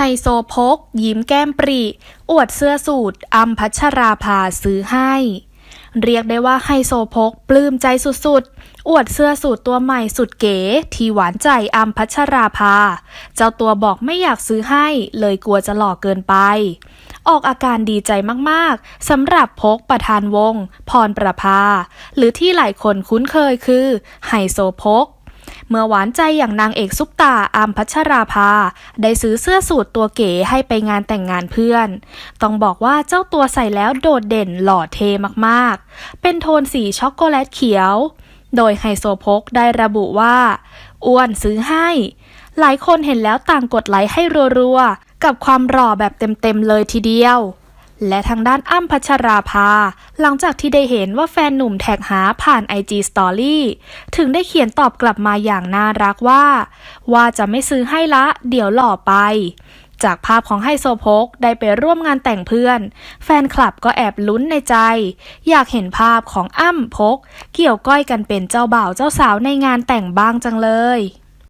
ฮโซโพก ยิ้มแก้มปรีอวดเสื้อสูทอัมพัชราภาซื้อให้ เรียกได้ว่าไฮโซโพกปลื้มใจสุดๆ อวดเสื้อสูทตัวใหม่สุดเก๋ที่หวานใจอัมพัชราภา เจ้าตัวบอกไม่อยากซื้อให้ เลยกลัวจะหลอกเกินไป ออกอาการดีใจมากๆสำหรับพกประธานวง พรประภา หรือที่หลายคนคุ้นเคยคือไฮโซพก เมื่อหวานใจอย่างนางเอกซุปตาอามพัชราภา ได้ซื้อเสื้อสูทตัวเก๋ให้ไปงานแต่งงานเพื่อน ต้องบอกว่าเจ้าตัวใส่แล้วโดดเด่นหล่อเทมากๆ เป็นโทนสีช็อกโกแลตเขียว โดยไฮโซโพกได้ระบุว่า อ้วนซื้อให้ หลายคนเห็นแล้วต่างกดไลค์ให้รัวๆ กับความหล่อแบบเต็มๆเลยทีเดียว และทางด้านอ้ำพัชราภา หลังจากที่ได้เห็นว่าแฟนหนุ่มแท็กหาผ่าน IG Story ถึงได้เขียนตอบกลับมาอย่างน่ารักว่า ว่าจะไม่ซื้อให้ละ เดี๋ยวหล่อไป จากภาพของไฮโซโพกได้ไปร่วมงานแต่งเพื่อน แฟนคลับก็แอบลุ้นในใจ อยากเห็นภาพของอ้ำพก เกี่ยวก้อยกันเป็นเจ้าบ่าวเจ้าสาวในงานแต่งบ้างจังเลย